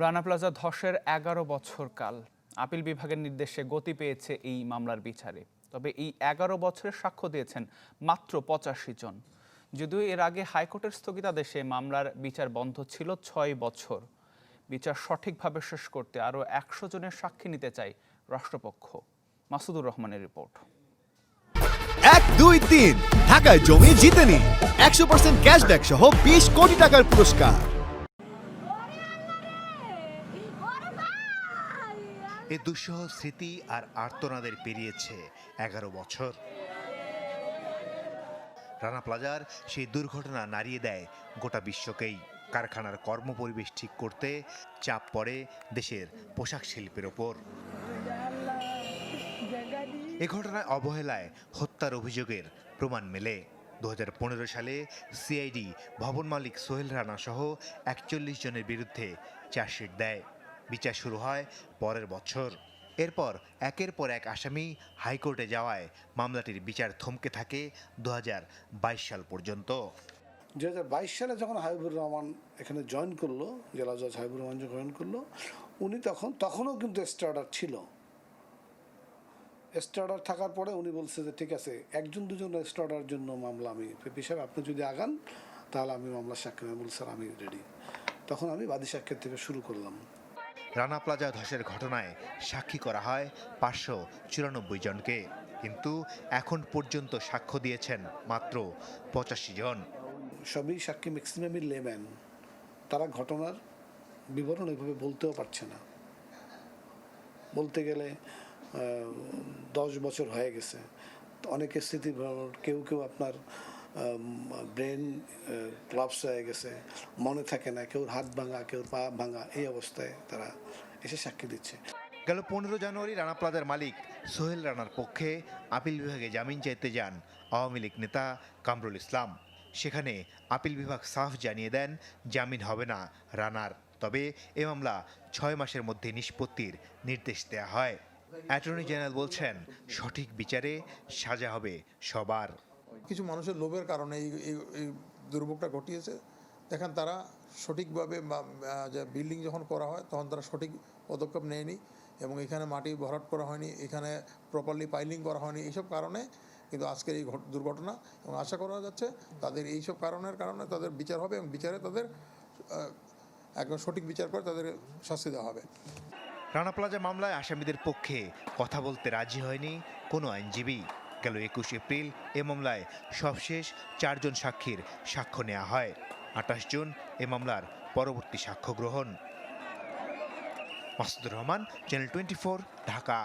Rana plaza ধসের এগারো বছর কাল। আপিল বিভাগের নির্দেশে গতি পেয়েছে এই মামলার বিচারে। তবে এই এগারো বছরের সাক্ষ্য দিয়েছেন মাত্র পঁচাশি জন। যদিও এর আগে হাইকোর্টের স্থগিতাদেশে মামলার বিচার বন্ধ ছিল ছয় বছর। বিচার সঠিকভাবে শেষ করতে আরও একশো জনের সাক্ষী নিতে চায় রাষ্ট্রপক্ষ। মাসুদুর রহমানের রিপোর্ট। এক, দুই, তিন। ঢাকায় জমি জিতে নিন। একশো পার্সেন্ট ক্যাশব্যাক সহ বিশ কোটি টাকার পুরস্কার। এ দুঃসহ স্মৃতি আর আর্তনাদের পেরিয়েছে এগারো বছর। রানা প্লাজার সেই দুর্ঘটনা নাড়িয়ে দেয় গোটা বিশ্বকেই। কারখানার কর্মপরিবেশ ঠিক করতে চাপ পড়ে দেশের পোশাক শিল্পের ওপর। এ ঘটনায় অবহেলায় হত্যার অভিযোগের প্রমাণ মেলে। দু হাজার পনেরো সালে সিআইডি ভবন মালিক সোহেল রানা সহ একচল্লিশ জনের বিরুদ্ধে চার্জশিট দেয়। বিচার শুরু হয় পরের বছর। এরপর একের পর এক আসামি হাইকোর্টে যাওয়ায় মামলাটির বিচার থমকে থাকে দু হাজার বাইশ সাল পর্যন্ত। দু হাজার বাইশ সালে যখন হাবিবুর রহমান এখানে জয়েন করল, জেলা জজ হাবিবুর রহমান জয়েন করল, উনি তখন, তখনও কিন্তু স্টার্টার ছিল। স্টার্টার থাকার পরে উনি বলছে যে, ঠিক আছে, একজন দুজন স্টার্টার জন্য মামলা আমি পেপি সাহেব, আপনি যদি আগান, তাহলে আমি মামলা সাক্ষী বলছি আমি রেডি তখন আমি বাদী সাক্ষের থেকে শুরু করলাম। রানা প্লাজা ধসের ঘটনায় সাক্ষী করা হয় পাঁচশো চুরানব্বই জনকে। কিন্তু এখন পর্যন্ত সাক্ষ্য দিয়েছেন মাত্র পঁচাশি জন। সবই সাক্ষী ম্যাক্সিমামই লেম্যান। তারা ঘটনার বিবরণ ওইভাবে বলতেও পারছে না। বলতে গেলে দশ বছর হয়ে গেছে। তো অনেকের স্মৃতি কেউ কেউ আপনার ব্রেন ক্লাবস হয়ে গেছে, মনে থাকে না, কেউ হাত ভাঙা, কেউ পা ভাঙা, এই অবস্থায় তারা এসে সাক্ষী দিচ্ছে। গেল পনেরো জানুয়ারি রানা প্লাজার মালিক সোহেল রানার পক্ষে আপিল বিভাগে জামিন চাইতে যান আওয়ামী লীগ নেতা কামরুল ইসলাম। সেখানে আপিল বিভাগ সাফ জানিয়ে দেন, জামিন হবে না রানার। তবে এ মামলা ছয় মাসের মধ্যে নিষ্পত্তির নির্দেশ দেয়া হয়। অ্যাটর্নি জেনারেল বলছেন, সঠিক বিচারে সাজা হবে সবার। কিছু মানুষের লোভের কারণে এই, এই- দুর্ভোগটা ঘটিয়েছে। দেখেন তারা সঠিকভাবে বিল্ডিং যখন করা হয়, তখন তারা সঠিক পদক্ষেপ নেয়নি এবং এখানে মাটি ভরাট করা হয়নি, এখানে প্রপারলি পাইলিং করা হয়নি, এইসব কারণে কিন্তু আজকের এই ঘট- দুর্ঘটনা এবং আশা করা যাচ্ছে তাদের এইসব কারণের কারণে তাদের বিচার হবে এবং বিচারে তাদের একদম সঠিক বিচার করে তাদের শাস্তি দেওয়া হবে। রানা প্লাজা মামলায় আসামিদের পক্ষে কথা বলতে রাজি হয়নি কোনো আইনজীবী। গেল একুশ এপ্রিল এ মামলায় সবশেষ চারজন সাক্ষীর সাক্ষ্য নেওয়া হয়। আঠাশ জুন এ মামলার পরবর্তী সাক্ষ্য গ্রহণ। Masudur Rahman channel twenty Dhaka.